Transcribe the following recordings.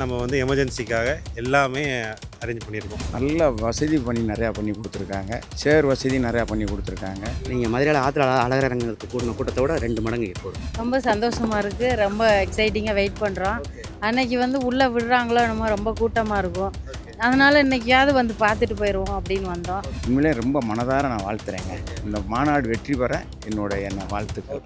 நம்ம வந்து எமர்ஜென்சிக்காக எல்லாமே அரேஞ்ச் பண்ணியிருக்கோம். நல்ல வசதி பண்ணி நிறையா பண்ணி கொடுத்துருக்காங்க. சேர் வசதி நிறையா பண்ணி கொடுத்துருக்காங்க. நீங்கள் மதுரையில் ஆற்றுல அழகரங்களுக்கு கூடின கூட்டத்தை விட ரெண்டு மடங்கு கூடும் ரொம்ப சந்தோஷமாக இருக்குது ரொம்ப எக்ஸைட்டிங்காக வெயிட் பண்ணுறோம் அன்னைக்கு வந்து உள்ளே விடுறாங்களோ நம்ம ரொம்ப கூட்டமாக இருக்கும். அதனால் இன்னைக்கியாவது வந்து பார்த்துட்டு போயிடுவோம் அப்படின்னு வந்தோம். உண்மையிலே ரொம்ப மனதார நான் வாழ்த்துறேங்க. இந்த மாநாடு வெற்றி பெற என்னோட என்ன வாழ்த்துக்கள்.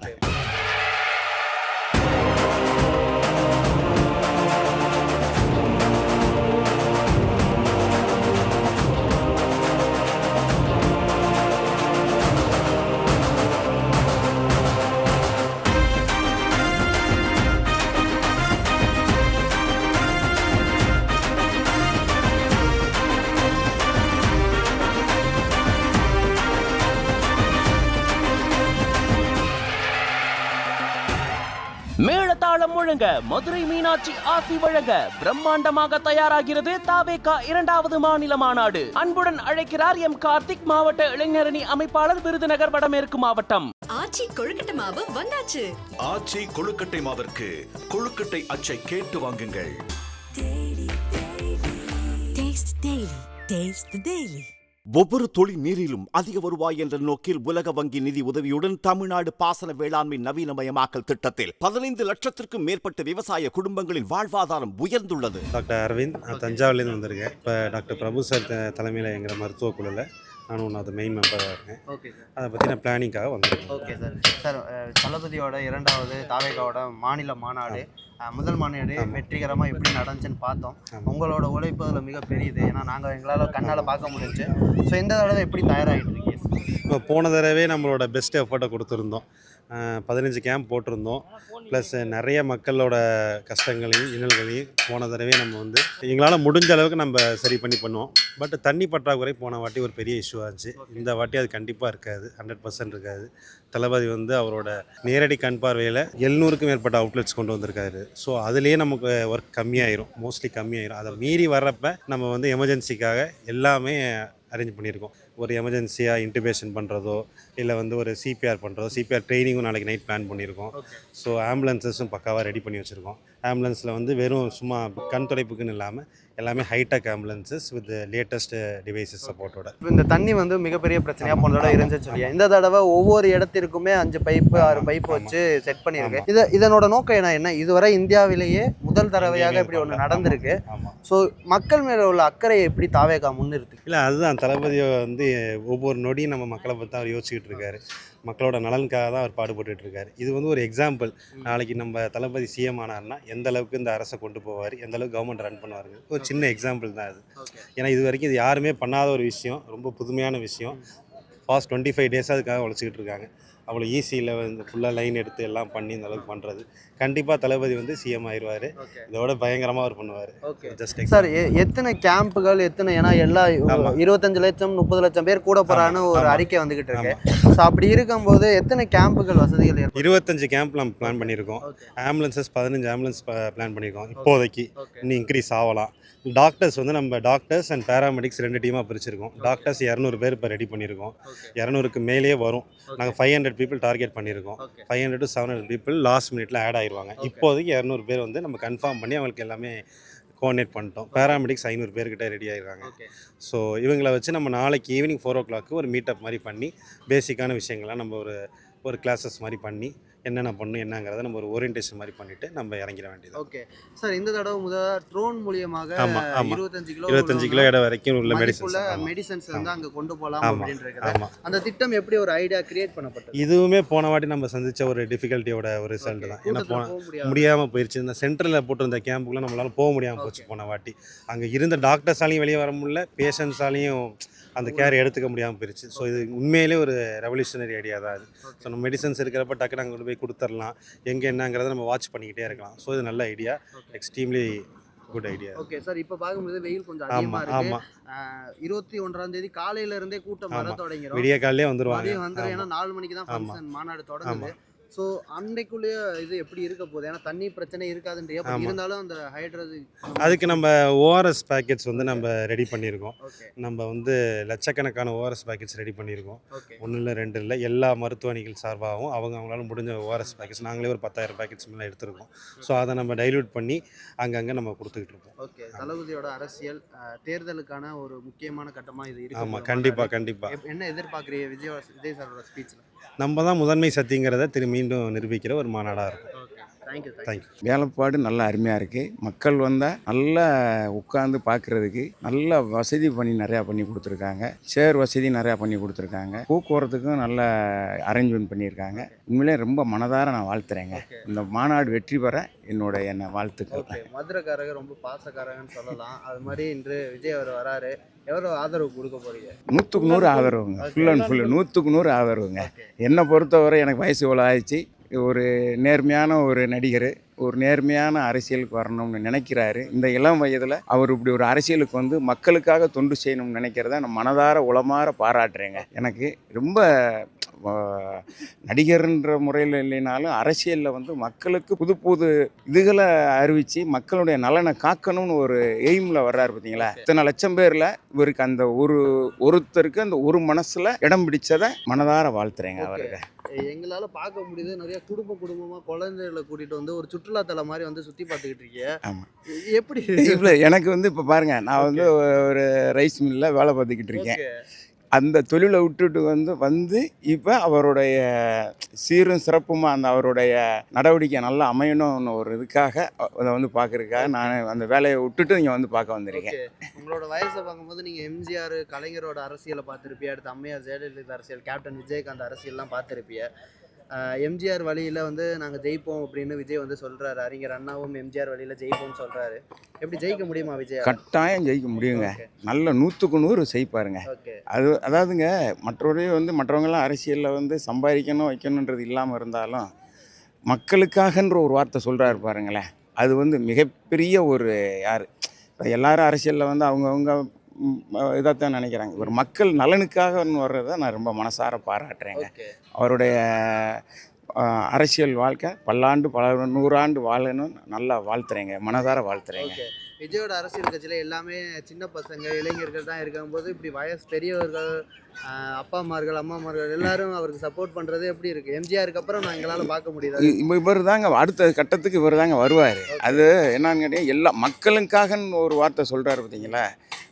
முழங்க மதுரை மீனாட்சி ஆசி வழங்க பிரம்மாண்டமாக தயாராகிறது தாவேகா இரண்டாவது மாநில மாநாடு. அன்புடன் அழைக்கிறார் எம் கார்த்திக் மாவட்ட இளைஞரணி அமைப்பாளர் விருதுநகர் வடமேற்கு மாவட்டம். ஆச்சி கொழுக்கட்டை மாவு வந்தாச்சு. ஆச்சி கொழுக்கட்டை மாவிற்கு கொழுக்கட்டை அச்சை கேட்டு வாங்குங்கள். டேஸ்ட் டெய்லி டேஸ்ட் டெய்லி ஒவ்வொரு தொழில் நீரிலும் அதிக வருவாய் என்ற நோக்கில் உலக வங்கி நிதி உதவியுடன் தமிழ்நாடு பாசன வேளாண்மை நவீனமயமாக்கல் திட்டத்தில் பதினைந்து லட்சத்திற்கும் மேற்பட்ட விவசாய குடும்பங்களின் வாழ்வாதாரம் உயர்ந்துள்ளது. டாக்டர் அரவிந்த் நான் தஞ்சாவூர்லேருந்து வந்திருக்கேன். இப்போ டாக்டர் பிரபு சார் தலைமையில் எங்கிற மருத்துவ குழுவில் நானும் ஒன்றாவது மெயின் மெம்பராக இருக்கேன். ஓகே அதை பற்றின பிளானிங்காக வந்திருக்கேன் ஓகே சார் சார் தளபதியோட இரண்டாவது தாவேகாவோட மாநில மாநாடு முதல் மாநாடு வெற்றிகரமாக எப்படி நடந்துச்சுன்னு பார்த்தோம். உங்களோட உழைப்பு அதில் மிக பெரியது ஏன்னா நாங்கள் எங்களால் கண்ணால் பார்க்க முடிஞ்சுச்சு ஸோ இந்த தடவை எப்படி தயாராகிட்டு இருக்கீங்க இப்போ போன தடவை நம்மளோட பெஸ்ட் எஃபர்ட்டை கொடுத்துருந்தோம். பதினஞ்சு கேம்ப் போட்டிருந்தோம். ப்ளஸ் நிறைய மக்களோட கஷ்டங்களையும் இன்னல்களையும் போன தடவை நம்ம வந்து எங்களால் முடிஞ்ச அளவுக்கு நம்ம சரி பண்ணி பண்ணுவோம் பட் தண்ணி பற்றாக்குறை போன வாட்டி ஒரு பெரிய இஷ்யூ ஆச்சு இந்த வாட்டி அது கண்டிப்பாக இருக்காது. ஹண்ட்ரட் பர்சன்ட் இருக்காது. தளபதி வந்து அவரோட நேரடி கண் பார்வையில் எழுநூறுக்கும் மேற்பட்ட அவுட்லெட்ஸ் கொண்டு வந்திருக்காரு. ஸோ அதுலேயே நமக்கு ஒர்க் கம்மியாயிரும். மோஸ்ட்லி கம்மியாயிரும். அதை மீறி வர்றப்ப நம்ம வந்து எமர்ஜென்சிக்காக எல்லாமே அரேஞ்ச் பண்ணியிருக்கோம். ஒரு எமர்ஜென்சியாக இன்டிபேஷன் பண்ணுறதோ இல்லை வந்து ஒரு சிபிஆர் பண்ணுறதோ சிபிஆர் ட்ரைனிங்கும் நாளைக்கு நைட் பிளான் பண்ணியிருக்கோம். ஸோ ஆம்புலன்சஸும் பக்காவாக ரெடி பண்ணி வச்சுருக்கோம். ஆம்புலன்ஸில் வந்து வெறும் சும்மா கண் துடைப்புக்குன்னு இல்லாமல் எல்லாமே hitech ambulances with latest devices சப்போர்ட்டோட இந்த தண்ணி வந்து மிகப்பெரிய பிரச்சனையாக போன தடவை இருந்துச்சு சொல்லியா? இந்த தடவை ஒவ்வொரு இடத்திற்குமே அஞ்சு பைப்பு ஆறு பைப்பு வச்சு செட் பண்ணியிருக்கு. இதை இதனோட நோக்கம் என்ன? என்ன? இதுவரை இந்தியாவிலேயே முதல் தடவையாக இப்படி ஒன்று நடந்திருக்கு. ஸோ மக்கள் மேலே உள்ள அக்கறையை எப்படி தாவேகா முன்னிறுத்து இல்லை அதுதான். தளபதியை வந்து ஒவ்வொரு நொடியும் நம்ம மக்களை பற்றி அவர் யோசிச்சுக்கிட்டு இருக்காரு. மக்களோட நலனுக்காக தான் அவர் பாடுபட்டுட்டு இருக்காரு இது வந்து ஒரு எக்ஸாம்பிள் நாளைக்கு நம்ம தளபதி சிஎம் ஆனார்னா எந்த அளவுக்கு இந்த அரசை கொண்டு போவார் எந்த அளவுக்கு கவர்மெண்ட் ரன் பண்ணுவார் ஒரு சின்ன எக்ஸாம்பிள் தான் அது. ஏன்னா இது வரைக்கும் இது யாருமே பண்ணாத ஒரு விஷயம் ரொம்ப புதுமையான விஷயம். ஃபாஸ்ட் டுவெண்ட்டி ஃபைவ் டேஸாக அதுக்காக உழைச்சிக்கிட்டு இருக்காங்க அவ்வளோ ஈஸியில் வந்து ஃபுல்லாக லைன் எடுத்து எல்லாம் பண்ணி இந்த அளவுக்கு பண்ணுறது கண்டிப்பாக தளபதி வந்து சிஎம் ஆயிடுவார் இதோட பயங்கரமாக அவர் பண்ணுவார். ஜஸ்ட் சார் எ- எத்தனை கேம்புகள் எத்தனை ஏன்னா எல்லா. இருபத்தஞ்சு லட்சம் முப்பது லட்சம் பேர் கூட போறான்னு ஆமா, ஒரு. அறிக்கை வந்துகிட்டு இருக்கு. ஸோ அப்படி இருக்கும்போது எத்தனை கேம்புகள் வசதிகள் இருபத்தஞ்சு கேம்ப் நம்ம பிளான் பண்ணியிருக்கோம். ஆம்புலன்சஸ் பதினஞ்சு ஆம்புலன்ஸ் பிளான் பண்ணியிருக்கோம். இப்போதைக்கு இன்னும் இன்க்ரீஸ் ஆகலாம். டாக்டர்ஸ் வந்து நம்ம டாக்டர்ஸ் அண்ட் பேராமெடிக்ஸ் ரெண்டு டீமாக பிரிச்சிருக்கோம். டாக்டர்ஸ் இரநூறு பேர் இப்போ ரெடி பண்ணியிருக்கோம். இரநூறுக்கு மேலேயே வரும். நாங்கள் ஃபைவ் ஹண்ட்ரட் பீப்புள் டார்கெட் பண்ணியிருக்கோம். Five hundred to seven hundred people last மினிட்ல ஆட் ஆயிடுவாங்க இப்போதைக்கு இரநூறு பேர் வந்து நம்ம கன்ஃபார்ம் பண்ணி அவங்களுக்கு எல்லாமே கோஆர்டினேட் பண்ணிட்டோம். பேராமெடிக்ஸ் ஐநூறு பேர்கிட்ட ரெடி ஆயிருக்காங்க ஸோ இவங்கள வச்சு நம்ம நாளைக்கு ஈவினிங் ஃபோர் ஓ கிளாக்கு ஒரு மீட்டப் மாதிரி பண்ணி பேசிக்கான விஷயங்கள்லாம் நம்ம ஒரு ஒரு கிளாஸஸ் மாதிரி பண்ணி என்னென்ன பண்ணணும் என்னங்கிறத நம்ம ஒரு ஓரியன்டேஷன் மாதிரி பண்ணிட்டு நம்ம இறங்கிட வேண்டியது ஓகே. சார் இந்த தடவை முதல் ட்ரோன் மூலியமாக. இருபத்தஞ்சு கிலோ இருபத்தஞ்சு கிலோ இடம் வரைக்கும் உள்ள மெடிசன்ஸ் மெடிசன்ஸ் வந்து அங்க கொண்டு போகலாம் ஆமாம் அந்த திட்டம் எப்படி ஒரு ஐடியா கிரியேட் பண்ணப்பட்டது? இதுவுமே போன வாட்டி நம்ம சந்திச்ச ஒரு டிஃபிகல்ட்டியோட ஒரு ரிசல்ட் தான். ஏன்னா போன முடியாமல் போயிடுச்சு இந்த சென்டரில் போட்டிருந்த கேம்புக்குலாம் நம்மளால போக முடியாமல் போச்சு போன வாட்டி. அங்கே இருந்த டாக்டர்ஸாலையும் வெளியே வர முடியல பேஷண்ட்ஸாலையும் அந்த கேர் எடுத்துக்க முடியாமல் போயிடுச்சு ஸோ இது உண்மையிலே ஒரு ரெவல்யூஷனரி ஐடியா தான் அது. ஸோ நம்ம மெடிசன்ஸ் இருக்கிறப்ப டக்குனு அங்கே கொண்டு போய் கொடுத்துடலாம் எங்கே என்னங்கிறத நம்ம வாட்ச் பண்ணிக்கிட்டே இருக்கலாம். ஸோ இது நல்ல idea extremely good idea okay sir இப்போ பார்க்கும்போது வெயில் கொஞ்சம் அதிகமா இருக்கு. இருபத்தி ஒன்றாம் தேதி காலையில இருந்தே கூட்டம் வர. தொடங்கிடும் விடிய காலையிலே வந்துருவாங்க. வந்துடும். ஏன்னா நாலு மணிக்கு தான். ஃபங்க்ஷன். மாநாடு தொடங்குது. ஸோ அன்னைக்குள்ளேயே இது எப்படி இருக்க போகுது? ஏன்னா தண்ணி பிரச்சனை இருக்காதுன்றியா. இருந்தாலும் அந்த ஹைட்ரது அதுக்கு நம்ம ஓஆர்எஸ் பேக்கெட்ஸ் வந்து நம்ம ரெடி பண்ணியிருக்கோம். நம்ம வந்து லட்சக்கணக்கான ஓஆர்எஸ் பேக்கெட்ஸ் ரெடி பண்ணியிருக்கோம். ஒன்றும் இல்லை ரெண்டு இல்லை. எல்லா மருத்துவ அணிகள் சார்பாகவும் அவங்க அவங்களால முடிஞ்ச ஓஆர்எஸ் பேக்கெட்ஸ் நாங்களே ஒரு பத்தாயிரம் பேக்கெட்ஸ் மேலே எடுத்திருக்கோம். ஸோ அதை நம்ம டைல்யூட் பண்ணி அங்கங்கே நம்ம கொடுத்துக்கிட்டு இருக்கோம். ஓகே தளபதியோட அரசியல் தேர்தலுக்கான ஒரு முக்கியமான கட்டமா இது இருக்கு ஆமாம் கண்டிப்பாக கண்டிப்பாக என்ன எதிர்பார்க்குறீங்க? விஜய் விஜய் சாரோட ஸ்பீச்சில் நம்ம தான் முதன்மை சக்திங்கிறத திரு மீண்டும் நிரூபிக்கிற ஒரு மாநாடாக இருக்கும். தேங்க்யூ தேங்க்யூ வேலைப்பாடு நல்லா அருமையாக இருக்குது மக்கள் வந்தால் நல்லா உட்காந்து பார்க்குறதுக்கு நல்ல வசதி பண்ணி நிறையா பண்ணி கொடுத்துருக்காங்க. சேர் வசதி நிறையா பண்ணி கொடுத்துருக்காங்க. போக்குவரத்துக்கும் நல்ல அரேஞ்ச்மெண்ட் பண்ணியிருக்காங்க. உண்மையிலே ரொம்ப மனதார நான் வாழ்த்துறேங்க. இந்த மாநாடு வெற்றி பெற என்னோட என்ன வாழ்த்துக்கள். மதுரைக்காரங்க ரொம்ப பாசக்காரங்கன்னு சொல்லலாம். அது மாதிரி இன்று விஜய் அவர் வராரு. எவ்வளோ ஆதரவு கொடுக்க போறீங்க? நூற்றுக்கு நூறு ஆதரவுங்க. ஃபுல் அண்ட் ஃபுல் நூற்றுக்கு நூறு ஆதரவுங்க. என்னை பொறுத்தவரை எனக்கு வயசு இவ்வளோ ஆயிடுச்சு. ஒரு நேர்மையான ஒரு நடிகர் ஒரு நேர்மையான அரசியலுக்கு வரணும்னு நினைக்கிறாரு. இந்த இளம் வயதில் அவர் இப்படி ஒரு அரசியலுக்கு வந்து மக்களுக்காக தொண்டு செய்யணும்னு நினைக்கிறத நான் மனதார உளமாற பாராட்டுறேங்க. எனக்கு ரொம்ப நடிகர்ன்ற முறையில் இல்லைனாலும் அரசியலில் வந்து மக்களுக்கு புது புது இதுகளை அறிவித்து மக்களுடைய நலனை காக்கணும்னு ஒரு எய்மில் வர்றாரு பார்த்தீங்களா இத்தனை லட்சம் பேரில் இவருக்கு அந்த ஒரு ஒருத்தருக்கு அந்த ஒரு மனசில் இடம் பிடிச்சதை மனதார வாழ்த்துறேங்க அவருக்கு எங்களால பார்க்க முடியுது. நிறைய குடும்ப குடும்பமா குழந்தைகளை கூட்டிட்டு வந்து ஒரு சுற்றுலாத்தலம் மாதிரி வந்து சுத்தி பார்த்துக்கிட்டு இருக்கீங்க. ஆமா. எப்படி? இல்லை எனக்கு வந்து இப்போ பாருங்க நான் வந்து ஒரு ரைஸ் மில்லில் வேலை பார்த்துக்கிட்டு இருக்கேன். அந்த தொழிலை விட்டுட்டு வந்து வந்து இப்போ அவருடைய சீரும் சிறப்புமாக அந்த அவருடைய நடவடிக்கை நல்லா அமையணும்னு ஒரு இதுக்காக அதை வந்து பார்க்குறதுக்காக நான் அந்த வேலையை விட்டுட்டு இங்கே வந்து பார்க்க வந்திருக்கேன் உங்களோட வயசை பார்க்கும்போது நீங்கள் எம்ஜிஆர் கலைஞரோட அரசியலை பார்த்துருப்பியா அடுத்து அம்மையார் ஜெயலலிதா அரசியல் கேப்டன் விஜயகாந்த் அரசியல்லாம் பார்த்துருப்பிய எம்ஜிஆர் வழியில வந்து நாங்க ஜெயிப்போம் அப்படின்னு விஜய் வந்து சொல்றாரு. அறிஞர் அண்ணாவும் எம்ஜிஆர் வழியில ஜெயிப்போம்னு சொல்றாரு. எப்படி ஜெயிக்க முடியுமா விஜய் கட்டாயம் ஜெயிக்க முடியுங்க. நல்ல நூற்றுக்கு நூறு செய்ப்பாருங்க ஓகே அது அதாவதுங்க மற்றவரே வந்து மற்றவங்களாம் அரசியலில் வந்து சம்பாதிக்கணும் வைக்கணுன்றது இல்லாமல் இருந்தாலும் மக்களுக்காகன்ற ஒரு வார்த்தை சொல்கிறாரு பாருங்களேன். அது வந்து மிகப்பெரிய ஒரு யார்? இப்போ எல்லாரும் அரசியலில் வந்து அவங்கவுங்க இதைத்தான் நினைக்கிறாங்க. ஒரு மக்கள் நலனுக்காக வர்றதை நான் ரொம்ப மனசார பாராட்டுறேங்க. அவருடைய அரசியல் வாழ்க்கை பல்லாண்டு பல நூறாண்டு வாழணும்னு நல்லா வாழ்த்துறேங்க. மனதார வாழ்த்துறேங்க. விஜயோட அரசியல் கட்சியில எல்லாமே சின்ன பசங்க இளைஞர்கள் தான் இருக்கும்போது இப்படி வயசு பெரியவர்கள் அப்பா அம்மார்கள் அம்மாமார்கள் எல்லாரும் அவருக்கு சப்போர்ட் பண்றது எப்படி இருக்கு? எம்ஜிஆருக்கு அப்புறம் நான் எங்களால பார்க்க முடியுது? இ- இவர் தாங்க அடுத்த கட்டத்துக்கு இவர் தாங்க வருவார் அது என்னன்னு கேட்டீங்க எல்லா மக்களுக்காகன்னு ஒரு வார்த்தை சொல்கிறாரு பார்த்தீங்களா?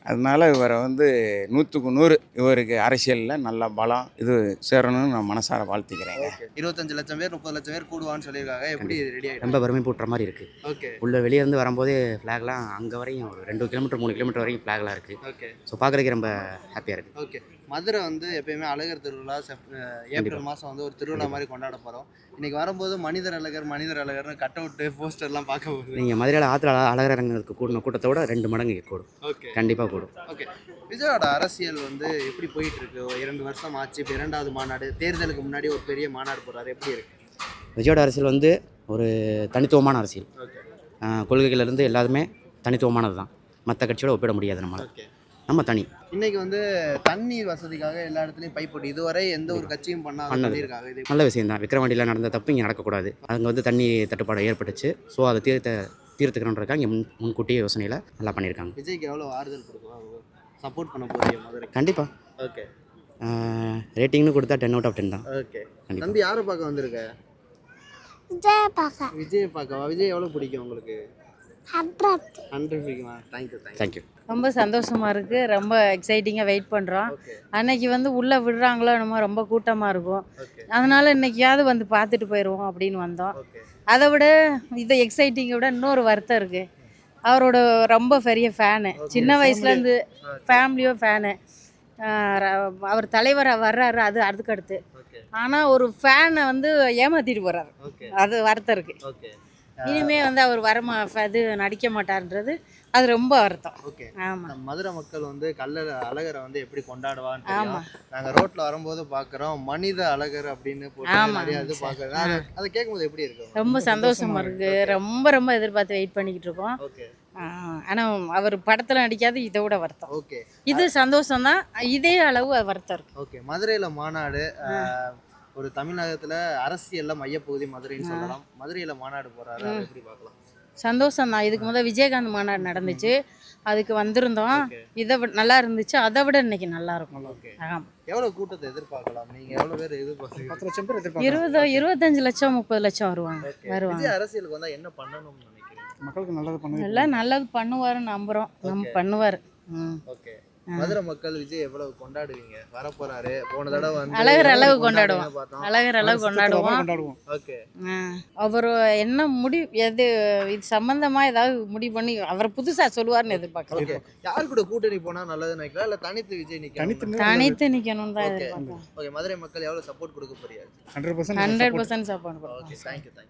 அதனால இவரை வந்து நூற்றுக்கு நூறு இவருக்கு அரசியலில் நல்ல பலம் இது சேரணும்னு நான் மனசார வாழ்த்திக்கிறேங்க. இருபத்தஞ்சு லட்சம் பேர் முப்பது லட்சம் பேர் கூடுவான்னு சொல்லியிருக்காங்க. எப்படி ரெடி ஆகிடும் ரொம்ப பெருமை போட்டுற மாதிரி இருக்குது ஓகே. உள்ளே வெளியே இருந்து வரும்போது ஃப்ளாக்லாம் அங்கே வரையும் ஒரு ரெண்டு கிலோமீட்டர் மூணு கிலோமீட்டர் வரைக்கும் ஃப்ளாக்லாம் இருக்குது ஓகே. ஸோ பார்க்குறதுக்கு ரொம்ப ஹாப்பியாக இருக்குது ஓகே. மதுரை வந்து எப்பயுமே அழகர் திருவிழா ஏப்ரல் மாதம் வந்து ஒரு திருவிழா மாதிரி கொண்டாட போகிறோம் இன்னைக்கு வரும்போது மனிதர் அழகர் மனிதர் அழகர்னு கட் அவுட்டு போஸ்டர்லாம் பார்க்க போகுது. நீங்கள் மதுரையில் ஆற்றுல அழகர் அரங்கத்துக்கு கூடின கூட்டத்தோட ரெண்டு மடங்கு கூடும். ஓகே கண்டிப்பாக கூடும். ஓகே விஜயோட அரசியல் வந்து எப்படி போயிட்டு இருக்கு இரண்டு வருஷம் ஆச்சு இப்போ இரண்டாவது மாநாடு தேர்தலுக்கு முன்னாடி ஒரு பெரிய மாநாடு போறாரு எப்படி இருக்கு? விஜயோட அரசியல் வந்து ஒரு தனித்துவமான அரசியல். கொள்கைகள்லேருந்து எல்லாருமே தனித்துவமானது தான் மற்ற கட்சியோட ஒப்பிட முடியாது நம்மளால். ஓகே நம்ம தனி இன்னைக்கு வந்து தண்ணீர் வசதிக்காக எல்லா இடத்துலையும் பைப் போட்டு இதுவரை எந்த ஒரு கட்சியும் பண்ணாத. பண்ணியிருக்காங்க இது நல்ல விஷயம் தான் விக்ரவாண்டியில் நடந்த தப்பு இங்கே நடக்கக்கூடாது. அங்கே வந்து தண்ணி தட்டுப்பாடு ஏற்பட்டுச்சு. ஸோ அதை தீர்த்த தீர்த்துக்கணுன்றக்காக இங்கே முன் முன்கூட்டியே யோசனையில் நல்லா பண்ணியிருக்காங்க. விஜய்க்கு எவ்வளோ ஆறுதல் கொடுக்கும் சப்போர்ட் பண்ண போறீங்க மதுரை கண்டிப்பாக ஓகே ரேட்டிங்னு கொடுத்தா டென் அவுட் ஆஃப் டென் தான். ஓகே. தம்பி யாரை பார்க்க வந்திருக்க? விஜய பார்க்க. விஜய் பார்க்கவா? விஜய் எவ்வளோ பிடிக்கும் உங்களுக்கு? ஹண்ட்ரட் ஹண்ட்ரட் பிடிக்குமா? தேங்க்யூ தேங்க்யூ ரொம்ப சந்தோஷமா இருக்கு. ரொம்ப எக்ஸைட்டிங்காக வெயிட் பண்ணுறோம் அன்னைக்கு வந்து உள்ளே விடுறாங்களோ என்னமோ ரொம்ப கூட்டமாக இருக்கும். அதனால இன்னைக்கியாவது வந்து பார்த்துட்டு போயிடுவோம் அப்படின்னு வந்தோம். அதை விட இதை எக்ஸைட்டிங்கை விட இன்னொரு வருத்தம் இருக்குது அவரோட ரொம்ப பெரிய ஃபேனு சின்ன வயசுலேருந்து. ஃபேமிலியோ ஃபேனு அவர் தலைவராக வர்றாரு. அது அதுக்கடுத்து ஆனால் ஒரு ஃபேனை வந்து ஏமாத்திட்டு போகிறாரு அது வருத்தம் இருக்குது இனிமே வந்து அவர் வரமா இது நடிக்க மாட்டார்ன்றது அது ரொம்ப வருத்தம். ஓகே. ஆமாம் மதுரை மக்கள் வந்து கல்லர் அழகரை வந்து எப்படி கொண்டாடுவான்னு ஆமா. நாங்க ரோட்ல வரும்போது பாக்குறோம் மனித அழகர் அப்படின்னு போட்டு ஆமா. நிறைய இது பாக்குறோம். அது அதை கேட்கும்போது எப்படி இருக்கும் ரொம்ப சந்தோஷமா இருக்கு. ரொம்ப ரொம்ப எதிர்பார்த்து வெயிட் பண்ணிக்கிட்டு இருக்கோம். ஓகே. ஆனால் அவர் படத்தில் நடிக்காது இதை விட வருத்தம். ஓகே. இது சந்தோஷம் தான் இதே அளவு வருத்தம் இருக்கு. ஓகே. மதுரையில மாநாடு ஒரு தமிழகத்துல அரசியல்ல மையப்பகுதி மதுரைன்னு. சொல்லலாம். மதுரையில மாநாடு போறாரு. அதை. எப்படி பார்க்கலாம்? சந்தோஷம் தான். இதுக்கு முதல் விஜயகாந்த் மாநாடு நடந்துச்சு. அதுக்கு வந்திருந்தோம். இதை விட நல்லா இருந்துச்சு. அதை விட இன்னைக்கு நல்லா இருக்கும். ஓகே. ஆமாம் எவ்வளவு கூட்டத்தை எதிர்பார்க்கலாம்? நீங்க எவ்வளவு பேர் எதிர்பார்க்கறீங்க? பத்து லட்சம் பேர் இருபது இருபத்தஞ்சு லட்சம் முப்பது லட்சம் வருவாங்க. வருவாங்க. அரசியலுக்கு வந்தா என்ன பண்ணணும்னு நினைக்கிறீங்க? மக்களுக்கு நல்லது எல்லாம் நல்லது பண்ணுவாருன்னு நம்புகிறோம் நம்ம. பண்ணுவார். ம். ஓகே. மதுரை மக்கள் விஜய் எவ்வளவு கொண்டாடுவீங்க? வரப்போறாரு. போன தடவை வந்து அழகர் அளவு கொண்டாடுவோம். அழகர் அளவு கொண்டாடுவோம் கொண்டாடுவோம். ஓகே. அவர் என்ன முடிவு எது இது சம்பந்தமா ஏதாவது முடிவு பண்ணி அவர் புதுசா சொல்லுவார்னு எதிர்பார்க்கலாம் யார் கூட கூட்டணி போனா நல்லதுன்னு நினைக்கலாம் இல்ல தனித்து விஜய் நிக்கணும் தனித்து நிக்கணும் தான். எதிர்பார்க்கலாம் ஓகே. மதுரை மக்கள் எவ்வளவு சப்போர்ட் கொடுக்க போறியா hundred hundred percent support okay. Thank you thank you